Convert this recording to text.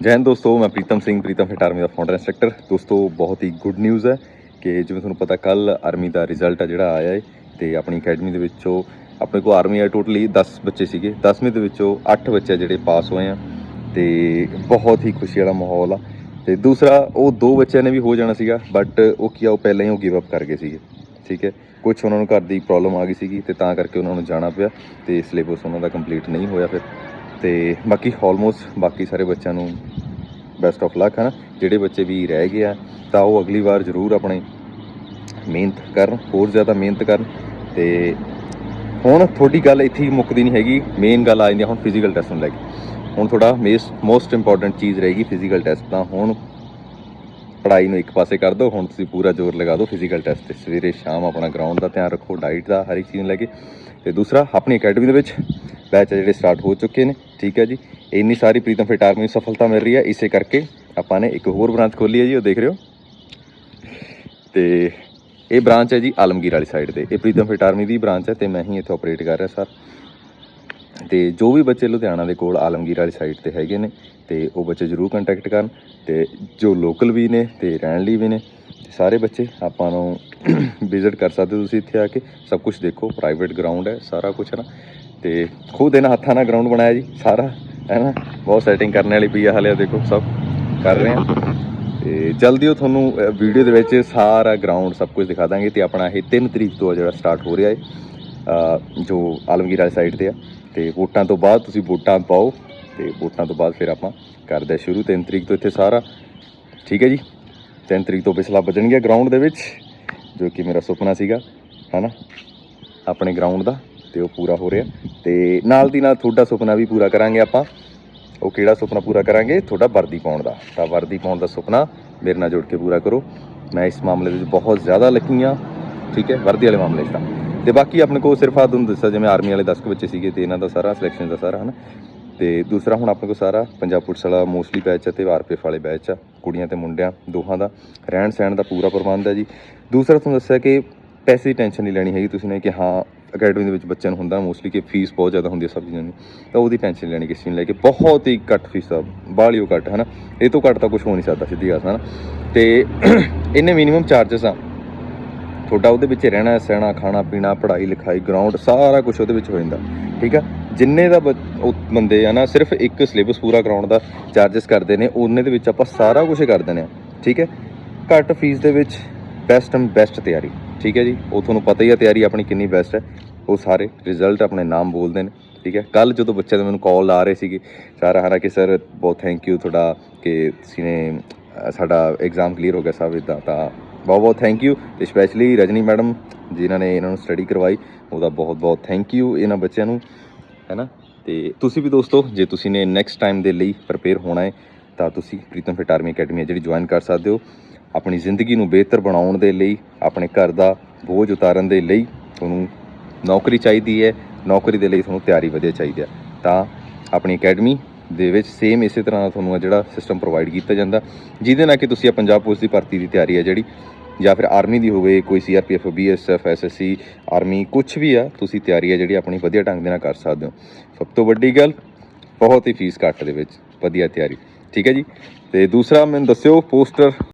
ਜੈ ਹਿੰਦ ਦੋਸਤੋ, ਮੈਂ ਪ੍ਰੀਤਮ ਸਿੰਘ, ਪ੍ਰੀਤਮ ਫਿਟ ਆਰਮੀ ਦਾ ਫਾਊਂਡਰ ਇੰਸਟ੍ਰਕਟਰ ਦੋਸਤੋ, ਬਹੁਤ ਹੀ ਗੁੱਡ ਨਿਊਜ਼ ਹੈ ਕਿ ਜਿਵੇਂ ਤੁਹਾਨੂੰ ਪਤਾ ਕੱਲ ਆਰਮੀ ਦਾ ਰਿਜ਼ਲਟ ਆ ਜਿਹੜਾ ਆਇਆ ਹੈ ਤੇ ਆਪਣੀ ਅਕੈਡਮੀ ਦੇ ਵਿੱਚੋਂ ਆਪਣੇ ਕੋਲ ਆਰਮੀ ਆ ਟੋਟਲੀ 10 ਬੱਚੇ ਸੀਗੇ। 10ਵੀਂ ਦੇ ਵਿੱਚੋਂ 8 ਬੱਚੇ ਜਿਹੜੇ ਪਾਸ ਹੋਏ ਆ, ਤੇ ਬਹੁਤ ਹੀ ਖੁਸ਼ੀ ਵਾਲਾ ਮਾਹੌਲ ਆ। ਤੇ ਦੂਸਰਾ, ਉਹ ਦੋ ਬੱਚਿਆਂ ਨੇ ਵੀ ਹੋ ਜਾਣਾ ਸੀਗਾ ਬਟ ਉਹ ਕੀ ਆ, ਉਹ ਪਹਿਲਾਂ ਹੀ ਉਹ ਗਿਵ ਅਪ ਕਰ ਗਏ ਸੀਗੇ। ਠੀਕ ਹੈ? ਕੁਝ ਉਹਨਾਂ ਨੂੰ ਘਰ ਦੀ ਪ੍ਰੋਬਲਮ ਆ ਗਈ ਸੀਗੀ, ਤੇ ਤਾਂ ਕਰਕੇ ਉਹਨਾਂ ਨੂੰ ਜਾਣਾ ਪਿਆ, ਤੇ ਸਿਲੇਬਸ ਉਹਨਾਂ ਦਾ ਕੰਪਲੀਟ ਨਹੀਂ ਹੋਇਆ ਫਿਰ। ਤੇ ਬਾਕੀ ਆਲਮੋਸਟ ਬਾਕੀ ਸਾਰੇ ਬੱਚਿਆਂ ਨੂੰ ਬੈਸਟ ਆਫ ਲੱਕ ਹੈ ਜਿਹੜੇ ਬੱਚੇ ਵੀ ਰਹਿ ਗਏ ਆ, ਤਾਂ ਉਹ ਅਗਲੀ ਵਾਰ ਜ਼ਰੂਰ ਆਪਣੇ ਮਿਹਨਤ ਕਰਨ, ਹੋਰ ਜ਼ਿਆਦਾ ਮਿਹਨਤ ਕਰਨ ਤੇ ਹੁਣ ਤੁਹਾਡੀ ਗੱਲ ਇੱਥੇ ਹੀ ਮੁੱਕਦੀ ਨਹੀਂ ਹੈਗੀ ਮੇਨ ਗੱਲ ਆ ਜਾਂਦੀ ਆ ਹੁਣ ਫਿਜ਼ੀਕਲ ਟੈਸਟ ਨੂੰ ਲੈ ਕੇ। ਹੁਣ ਤੁਹਾਡਾ ਮੇਸ ਮੋਸਟ ਇੰਪੋਰਟੈਂਟ ਚੀਜ਼ ਰਹੇਗੀ ਫਿਜ਼ੀਕਲ ਟੈਸਟ ਤਾਂ ਹੁਣ ਪੜ੍ਹਾਈ ਨੂੰ ਇੱਕ ਪਾਸੇ ਕਰ ਦਿਓ, ਹੁਣ ਤੁਸੀਂ ਪੂਰਾ ਜ਼ੋਰ ਲਗਾ ਦਿਓ ਫਿਜ਼ੀਕਲ ਟੈਸਟ ਤੇ। ਸਵੇਰੇ ਸ਼ਾਮ ਆਪਣਾ ਗਰਾਊਂਡ ਦਾ ਧਿਆਨ ਰੱਖੋ ਡਾਈਟ ਦਾ ਹਰ ਇੱਕ ਚੀਜ਼ ਨੂੰ ਲੈ ਕੇ। ਤੇ ਦੂਸਰਾ, ਆਪਣੀ ਅਕੈਡਮੀ ਦੇ ਵਿੱਚ ਬੈਚ ਜਿਹੜੇ ਸਟਾਰਟ ਹੋ ਚੁੱਕੇ ਨੇ। ਠੀਕ ਹੈ ਜੀ। ਇੰਨੀ ਸਾਰੀ ਪ੍ਰੀਤਮ ਫਿਟ ਆਰਮੀ ਨੂੰ ਸਫਲਤਾ ਮਿਲ ਰਹੀ ਹੈ। ਇਸੇ ਕਰਕੇ ਆਪਾਂ ਨੇ ਇੱਕ ਹੋਰ ਬ੍ਰਾਂਚ ਖੋਲੀ ਹੈ ਜੀ, ਉਹ ਦੇਖ ਰਹੇ ਹੋ। ਤੇ ਇਹ ਬ੍ਰਾਂਚ ਹੈ ਜੀ ਆਲਮਗੀਰ ਵਾਲੀ ਸਾਈਡ ਤੇ। ਇਹ ਪ੍ਰੀਤਮ ਫਿਟ ਆਰਮੀ ਦੀ ਬ੍ਰਾਂਚ ਹੈ ਤੇ ਮੈਂ ਹੀ ਇੱਥੇ ਆਪਰੇਟ ਕਰ ਰਿਹਾ ਸਰ। ਤੇ ਜੋ ਵੀ ਬੱਚੇ ਲੁਧਿਆਣਾ ਦੇ ਕੋਲ ਆਲਮਗੀਰ ਵਾਲੀ ਸਾਈਡ ਤੇ ਹੈਗੇ ਨੇ, ਤੇ ਉਹ ਬੱਚੇ ਜ਼ਰੂਰ ਕੰਟੈਕਟ ਕਰਨ। ਤੇ ਜੋ ਲੋਕਲ ਵੀ ਨੇ ਤੇ ਰਹਿਣ ਲਈ ਵੀ ਨੇ ਸਾਰੇ ਬੱਚੇ ਆਪਾਂ ਨੂੰ ਵਿਜ਼ਿਟ ਕਰ ਸਕਦੇ ਹੋ ਤੁਸੀਂ ਇੱਥੇ ਆ ਕੇ। ਸਭ ਕੁਝ ਦੇਖੋ ਪ੍ਰਾਈਵੇਟ ਗਰਾਊਂਡ ਹੈ, ਸਾਰਾ ਕੁਝ ਹੈ ਨਾ। ਤੇ ਖੁਦ ਇਹਨਾਂ ਹੱਥਾਂ ਨਾਲ ਗਰਾਊਂਡ ਬਣਾਇਆ ਜੀ, ਸਾਰਾ, ਹੈ ਨਾ। ਬਹੁਤ ਸੈਟਿੰਗ ਕਰਨ ਵਾਲੀ ਪਈ ਆ ਹਲੇ ਦੇਖੋ, ਸਭ ਕਰ ਰਹੇ ਆ। ਤੇ ਜਲਦੀ ਉਹ ਤੁਹਾਨੂੰ ਵੀਡੀਓ ਦੇ ਵਿੱਚ ਸਾਰਾ ਗਰਾਊਂਡ ਸਭ ਕੁਝ ਦਿਖਾ ਦਾਂਗੇ। ਤੇ ਆਪਣਾ ਇਹ 3 ਤਰੀਕ ਤੋਂ ਆ ਜਿਹੜਾ ਸਟਾਰਟ ਹੋ ਰਿਹਾ ਹੈ ਜੋ ਆਲਮਗੀਰ ਵਾਲੀ ਸਾਈਡ ਤੇ ਆ। ਤੇ ਵੋਟਾਂ ਤੋਂ ਬਾਅਦ ਤੁਸੀਂ ਵੋਟਾਂ ਪਾਓ, ਤੇ ਵੋਟਾਂ ਤੋਂ ਬਾਅਦ ਫਿਰ ਆਪਾਂ ਕਰਦੇ ਸ਼ੁਰੂ। 3 ਤਰੀਕ ਤੋਂ ਇੱਥੇ ਸਾਰਾ, ਠੀਕ ਹੈ ਜੀ? 3 ਤਰੀਕ ਤੋਂ ਪਿਛਲਾ ਵੱਜਣਗੇ ਗਰਾਊਂਡ ਦੇ ਵਿੱਚ। ਜੋ ਕਿ ਮੇਰਾ ਸੁਪਨਾ ਸੀਗਾ, ਹਨਾ? ਆਪਣੇ ਗਰਾਊਂਡ ਦਾ, ਤੇ ਉਹ ਪੂਰਾ ਹੋ ਰਿਹਾ। ਤੇ ਨਾਲ ਦੀ ਨਾਲ ਤੁਹਾਡਾ ਸੁਪਨਾ ਵੀ ਪੂਰਾ ਕਰਾਂਗੇ ਆਪਾਂ। ਉਹ ਕਿਹੜਾ ਸੁਪਨਾ ਪੂਰਾ ਕਰਾਂਗੇ? ਤੁਹਾਡਾ ਵਰਦੀ ਪਾਉਣ ਦਾ। ਤਾਂ ਵਰਦੀ ਪਾਉਣ ਦਾ ਸੁਪਨਾ ਮੇਰੇ ਨਾਲ ਜੁੜ ਕੇ ਪੂਰਾ ਕਰੋ। ਮੈਂ ਇਸ ਮਾਮਲੇ ਦੇ ਵਿੱਚ ਬਹੁਤ ਜ਼ਿਆਦਾ ਲੱਕੀ ਹਾਂ, ਠੀਕ ਹੈ? ਵਰਦੀ ਵਾਲੇ ਮਾਮਲੇ 'ਚ ਤਾਂ। ਤੇ ਬਾਕੀ ਆਪਣੇ ਕੋਲ ਸਿਰਫ ਆ ਤੁਹਾਨੂੰ ਦੱਸਿਆ, ਜਿਵੇਂ ਆਰਮੀ ਵਾਲੇ 10 ਕੁ ਬੱਚੇ ਸੀਗੇ, ਤੇ ਇਹਨਾਂ ਦਾ ਸਾਰਾ ਸਿਲੈਕਸ਼ਨ ਦਾ ਸਾਰਾ, ਹਨਾ? ਤੇ ਦੂਸਰਾ ਹੁਣ ਆਪਣੇ ਕੋਲ ਸਾਰਾ ਪੰਜਾਬ ਪੁਲਿਸ ਵਾਲਾ ਮੋਸਟਲੀ ਬੈਚ ਹੈ ਤੇ ਆਰਪੀਐਫ ਵਾਲੇ ਬੈਚ ਆ, ਕੁੜੀਆਂ ਤੇ ਮੁੰਡਿਆਂ, ਦੋਹਾਂ ਦਾ। ਰਹਿਣ ਸਹਿਣ ਦਾ ਪੂਰਾ ਪ੍ਰਬੰਧ ਹੈ ਜੀ। ਦੂਸਰਾ ਤੁਹਾਨੂੰ ਦੱਸਿਆ ਕਿ ਪੈਸੇ ਦੀ ਟੈਨਸ਼ਨ ਨਹੀਂ ਲੈਣੀ ਹੈਗੀ ਤੁਸੀਂ ਨੇ ਕਿ ਹਾਂ ਅਕੈਡਮੀ ਦੇ ਵਿੱਚ ਬੱਚਿਆਂ ਨੂੰ ਹੁੰਦਾ ਮੋਸਟਲੀ ਕਿ ਫੀਸ ਬਹੁਤ ਜ਼ਿਆਦਾ ਹੁੰਦੀ ਹੈ ਸਭ ਚੀਜ਼ਾਂ ਦੀ, ਤਾਂ ਉਹਦੀ ਟੈਨਸ਼ਨ ਨਹੀਂ ਲੈਣੀ ਕਿਸੇ ਨੂੰ ਲੈ ਕੇ। ਬਹੁਤ ਹੀ ਘੱਟ ਫੀਸ ਆ ਬਾਹਲੀ ਓ ਘੱਟ ਹੈ ਨਾ ਇਹ ਤੋਂ ਘੱਟ ਤਾਂ ਕੁਝ ਹੋ ਨਹੀਂ ਸਕਦਾ ਸਿੱਧੀ ਗੱਲ ਹੈ ਨਾ ਤੇ ਇਹਨੇ ਮਿਨੀਮਮ ਚਾਰजेस ਆ। ਤੁਹਾਡਾ ਉਹਦੇ ਵਿੱਚ ਰਹਿਣਾ ਸਹਿਣਾ, ਖਾਣਾ ਪੀਣਾ, ਪੜ੍ਹਾਈ ਲਿਖਾਈ ਗਰਾਊਂਡ ਸਾਰਾ ਕੁਝ ਉਹਦੇ ਵਿੱਚ ਹੋ ਜਾਂਦਾ, ਠੀਕ ਆ? ਜਿੰਨੇ ਦਾ ਬ- ਉਹ ਬੰਦੇ ਆ ਨਾ, ਸਿਰਫ ਇੱਕ ਸਿਲੇਬਸ ਪੂਰਾ ਕਰਾਉਣ ਦਾ ਚਾਰजेस ਕਰਦੇ ਨੇ, ਉਹਨੇ ਦੇ ਵਿੱਚ ਆਪਾਂ ਸਾਰਾ ਕੁਝ ਕਰ ਦਿੰਦੇ ਆ, ਠੀਕ ਹੈ? ਘੱਟ ਫੀਸ ਦੇ ਵਿੱਚ ਬੈਸਟ ਐਂਡ ਬੈਸਟ ਤਿਆਰੀ, ਠੀਕ ਹੈ ਜੀ? ਉਹ ਤੁਹਾਨੂੰ ਪਤਾ ਹੀ ਆ, ਤਿਆਰੀ ਆਪਣੀ ਕਿੰਨੀ ਬੈਸਟ ਹੈ। ਉਹ ਸਾਰੇ ਰਿਜ਼ਲਟ ਆਪਣੇ ਨਾਮ ਬੋਲਦੇ ਨੇ, ਠੀਕ ਹੈ? ਕੱਲ ਜਦੋਂ ਬੱਚਿਆਂ ਦੇ ਮੈਨੂੰ ਕਾਲ ਆ ਰਹੇ ਸੀਗੇ, ਸਾਰਾ ਹਨਾ ਕਿ ਸਰ ਬਹੁਤ ਥੈਂਕ ਯੂ ਤੁਹਾਡਾ ਕਿ ਤੁਸੀਂ ਨੇ ਸਾਡਾ ਐਗਜ਼ਾਮ ਕਲੀਅਰ ਹੋ ਗਿਆ ਸਾਹਿਬ ਇਦਾਂ, ਤਾਂ ਬਹੁਤ ਬਹੁਤ ਥੈਂਕ ਯੂ ਤੇ ਸਪੈਸ਼ਲੀ ਰਜਨੀ ਮੈਡਮ, ਜਿਨ੍ਹਾਂ ਨੇ ਇਹਨਾਂ ਨੂੰ ਸਟੱਡੀ ਕਰਵਾਈ, ਉਹਦਾ ਬਹੁਤ ਬਹੁਤ ਥੈਂਕ ਯੂ ਇਹਨਾਂ ਬੱਚਿਆਂ ਨੂੰ। ਹੈਨਾ? ਤੇ ਤੁਸੀਂ ਵੀ ਦੋਸਤੋ, ਜੇ ਤੁਸੀਂ ਨੇ ਨੈਕਸਟ ਟਾਈਮ ਦੇ ਲਈ ਪ੍ਰਪੇਅਰ ਹੋਣਾ ਹੈ, ਤਾਂ ਤੁਸੀਂ ਪ੍ਰੀਤਮ ਫਿਟ ਆਰਮੀ ਅਕੈਡਮੀ ਹੈ ਜਿਹੜੀ ਜੁਆਇਨ ਕਰ ਸਕਦੇ ਹੋ। ਆਪਣੀ ਜ਼ਿੰਦਗੀ ਨੂੰ ਬਿਹਤਰ ਬਣਾਉਣ ਦੇ ਲਈ, ਆਪਣੇ ਘਰ ਦਾ ਬੋਝ ਉਤਾਰਨ ਦੇ ਲਈ ਤੁਹਾਨੂੰ ਨੌਕਰੀ ਚਾਹੀਦੀ ਹੈ, ਨੌਕਰੀ ਦੇ ਲਈ ਤੁਹਾਨੂੰ ਤਿਆਰੀ ਵਧੀਆ ਚਾਹੀਦੀ ਹੈ। ਤਾਂ ਆਪਣੀ ਅਕੈਡਮੀ ਦੇ ਵਿੱਚ ਸੇਮ ਇਸੇ ਤਰ੍ਹਾਂ ਦਾ ਤੁਹਾਨੂੰ ਆ ਜਿਹੜਾ ਸਿਸਟਮ ਪ੍ਰੋਵਾਈਡ ਕੀਤਾ ਜਾਂਦਾ, ਜਿਹਦੇ ਨਾਲ ਕਿ ਤੁਸੀਂ ਆ ਪੰਜਾਬ ਪੁਲਿਸ ਦੀ ਭਰਤੀ ਦੀ ਤਿਆਰੀ ਹੈ ਜਿਹੜੀ ਜਾਂ ਫਿਰ ਆਰਮੀ ਦੀ ਹੋਵੇ, ਕੋਈ ਸੀਆਰਪੀਐਫ ਬੀਐਸਐਫ ਐਸਐਸਸੀ ਆਰਮੀ ਕੁਝ ਵੀ ਆ, ਤੁਸੀਂ ਤਿਆਰੀ ਆ ਜਿਹੜੀ ਆਪਣੀ ਵਧੀਆ ਢੰਗ ਦੇ ਨਾਲ ਕਰ ਸਕਦੇ ਹੋ। ਸਭ ਤੋਂ ਵੱਡੀ ਗੱਲ, ਬਹੁਤ ਹੀ ਫੀਸ ਘੱਟ ਦੇ ਵਿੱਚ, ਵਧੀਆ ਤਿਆਰੀ। ਠੀਕ ਹੈ ਜੀ? ਤੇ ਦੂਸਰਾ ਮੈਨੂੰ ਦੱਸਿਓ, ਪੋਸਟਰ